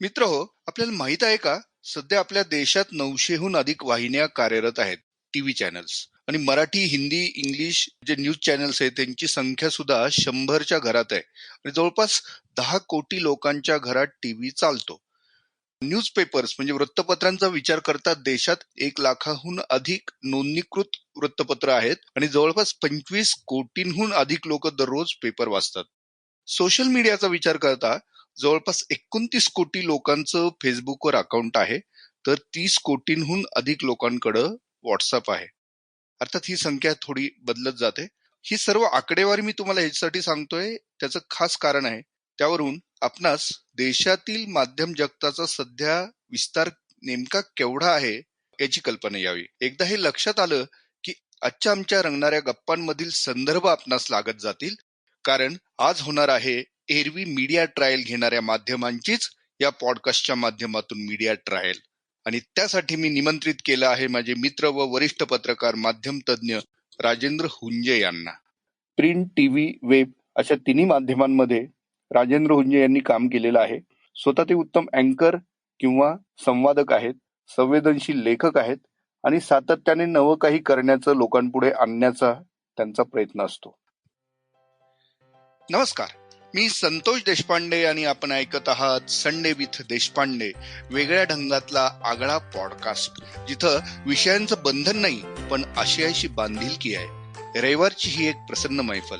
मित्र हो आपल्याला माहीत आहे का सध्या आपल्या देशात नऊशेहून अधिक वाहिन्या कार्यरत आहेत टीव्ही चॅनल्स. आणि मराठी हिंदी इंग्लिश जे न्यूज चॅनल्स आहेत त्यांची संख्या सुद्धा शंभरच्या घरात आहे. आणि जवळपास दहा कोटी लोकांच्या घरात टीव्ही चालतो. न्यूज पेपर्स म्हणजे वृत्तपत्रांचा विचार करता देशात एक लाखाहून अधिक नोंदणीकृत वृत्तपत्र आहेत आणि जवळपास पंचवीस कोटींहून अधिक लोक दररोज पेपर वाचतात. सोशल मीडियाचा विचार करता जवळपास एकोणतीस कोटी लोकांचं फेसबुकवर अकाउंट आहे तर तीस कोटींहून अधिक लोकांकडं व्हॉट्सअप आहे. अर्थात ही संख्या थोडी बदलत जाते. ही सर्व आकडेवारी मी तुम्हाला याच्यासाठी सांगतोय त्याचं खास कारण आहे. त्यावरून आपणास देशातील माध्यम जगताचा सध्या विस्तार नेमका केवढा आहे याची कल्पना यावी. एकदा हे लक्षात आलं की आजच्या आमच्या रंगणाऱ्या गप्पांमधील संदर्भ आपणास लागत जातील कारण आज होणार आहे एरवी मीडिया ट्रायल घेणाऱ्या माध्यमांचीच या पॉडकास्टच्या माध्यमातून मीडिया ट्रायल आणि त्यासाठी मी निमंत्रित केलं आहे माझे मित्र व वरिष्ठ पत्रकार माध्यम तज्ज्ञ राजेंद्र हुंजे यांना. प्रिंट टीव्ही वेब अशा तिन्ही माध्यमांमध्ये राजेंद्र हुंजे यांनी काम केलेलं आहे. स्वतः ते उत्तम अँकर किंवा संवादक आहेत संवेदनशील लेखक आहेत आणि सातत्याने नवं काही करण्याचं लोकांपुढे आणण्याचा त्यांचा प्रयत्न असतो. नमस्कार. मी संतोष देशपांडे आणि आपण ऐकत आहात संडे विथ देशपांडे वेगळ्या ढंगातला आगळा पॉडकास्ट जिथं विषयांचं बंधन नाही पण आशियाशी बांधिलकी आहे. रविवारची ही एक प्रसन्न मैफल.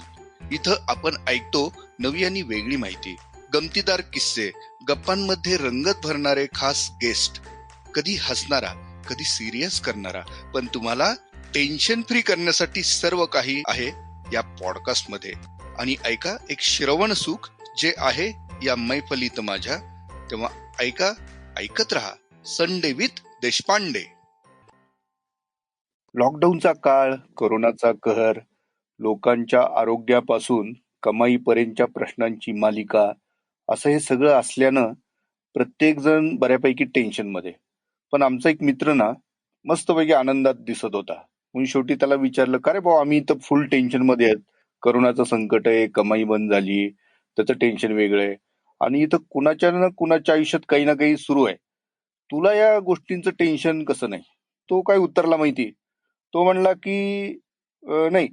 इथं आपण ऐकतो नवी आणि वेगळी माहिती. गमतीदार किस्से गप्पांमध्ये रंगत भरणारे खास गेस्ट कधी हसणारा कधी सिरियस करणारा पण तुम्हाला टेन्शन फ्री करण्यासाठी सर्व काही आहे. या पॉडकास्टमध्ये. आणि ऐका एक श्रवण सुख जे आहे या मैफलीत माझ्या. तेव्हा ऐका ऐकत राहा संडे विथ देशपांडे. लॉकडाऊनचा काळ कोरोनाचा कहर लोकांच्या आरोग्यापासून कमाईपर्यंतच्या प्रश्नांची मालिका असं हे सगळं असल्यानं प्रत्येक जण बऱ्यापैकी टेन्शनमध्ये. पण आमचा एक मित्र ना मस्तपैकी आनंदात दिसत होता. म्हणून शेवटी त्याला विचारलं का रे भाऊ आम्ही इथं फुल टेन्शनमध्ये आहेत. करोनाचं संकट आहे कमाई बंद झाली त्याचं टेन्शन वेगळं आहे. आणि इथं कुणाच्या ना कुणाच्या आयुष्यात काही ना काही सुरू आहे. तुला या गोष्टींचं टेन्शन कसं नाही? तो काय उत्तरला माहिती? तो म्हणला की नाही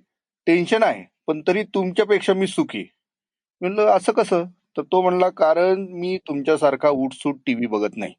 टेन्शन आहे पण तरी तुमच्यापेक्षा मी सुखी. म्हणलं असं कसं? तर तो म्हणला कारण मी तुमच्यासारखा उठसूट टीव्ही बघत नाही.